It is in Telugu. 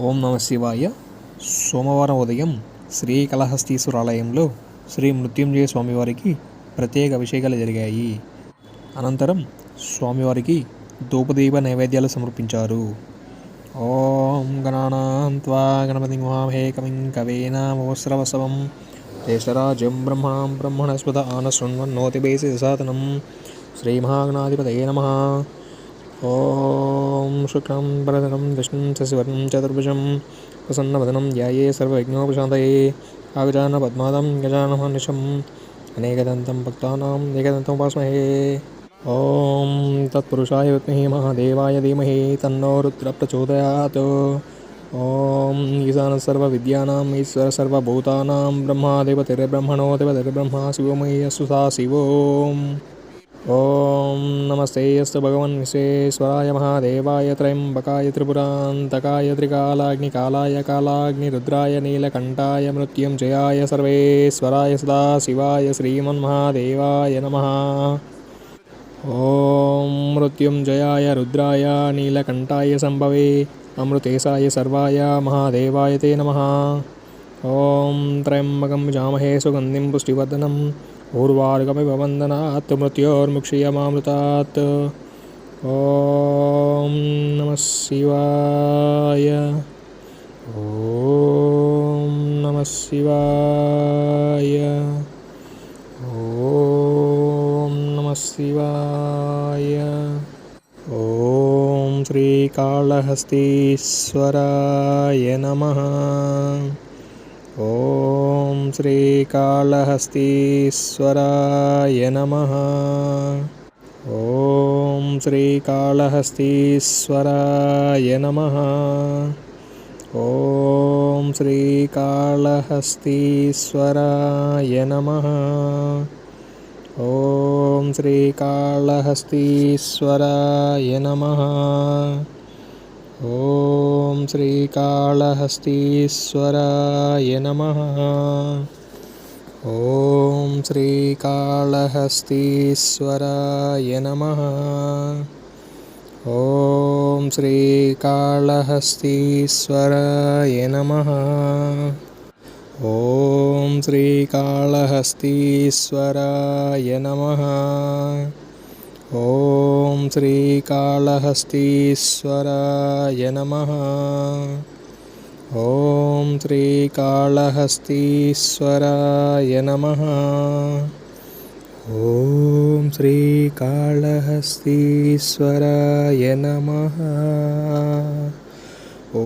ఓం నమ శివాయ. సోమవారం ఉదయం శ్రీకాళహస్తీశ్వర ఆలయంలో శ్రీ మృత్యుంజయ స్వామివారికి ప్రత్యేక అభిషేకాలు జరిగాయి. అనంతరం స్వామివారికి ధూపదీప నైవేద్యాలు సమర్పించారు. ఓం గణానాంత్వా గణపతి మహామహే కవిం కవేనామోస్రవసవం దేశరాజ్యం బ్రహ్మణాం బ్రహ్మణస్పద ఆనశృణ్వన్నోతిబేసి సాతనం శ్రీమహాగణాధిపతయే నమ. ఓం शुक्लां बरदनं विष्णुं शशिवर्णं चतुर्भुजं प्रसन्नवदनं ध्याये सर्वविघ्नोपशान्तये आगजानपद्मादं गजानमनिशम् अनेकदन्तं भक्तानां एकदन्तमुपास्महे ॐ तत्पुरुषाय विद्महे महादेवाय धीमहि तन्नो रुद्रप्रचोदयात् ॐ ईशान सर्वविद्यानाम् ईश्वर सर्वभूतानां ब्रह्मादेवतिर्ब्रह्मणो देवतिर्ब्रह्मा शिवोमयि अस्तु सा शिवोम् ఓం నమస్తేయస్ భగవన్ విశ్వేశ్వరాయ మహాదేవాయ త్రయంబకాయ త్రిపురాంతకాయ త్రికాలాగ్నికాలాయ కాలాగ్నిరుద్రాయ నీలకంఠాయ మృత్యుంజయాయ సర్వేశ్వరాయ సదాశివాయ శ్రీమన్మహాదేవాయ నమ. ఓం మృత్యుంజయాయ రుద్రాయ నీలకంఠాయ సంభవే అమృతేశాయ సర్వాయ మహాదేవాయ తే నమ. ఓం త్రయంబకం జామహే సుగంధిం పుష్టివర్ధనం ऊर्वार्गमिव वन्दनात् मृत्योर्मुक्षीयमामृतात्। ॐ नमः शिवाय। ॐ नमः शिवाय। ॐ नमः शिवाय। ॐ श्रीकालहस्तीश्वराय नमः। ॐ ఓం శ్రీకాళహస్తీశ్వరాయ నమ. ఓం శ్రీకాళహస్తీశ్వరాయ నమ. ఓం శ్రీకాళహస్తీశ్వరాయ నమ. ఓం శ్రీకాళహస్తీశ్వరాయ నమ. ॐ श्रीकालहस्तीश्वराय नमः। ॐ श्रीकाळहस्तीश्वराय नमः। ॐ श्रहस्तीश्वराय नमः। ॐ श्रहस्तीश्वराय नमः। ॐ श्रीकालहस्तीश्वराय नमः। ॐ श्रीकालहस्तीश्वराय नमः। ॐ श्रीकालहस्तीश्वराय नमः।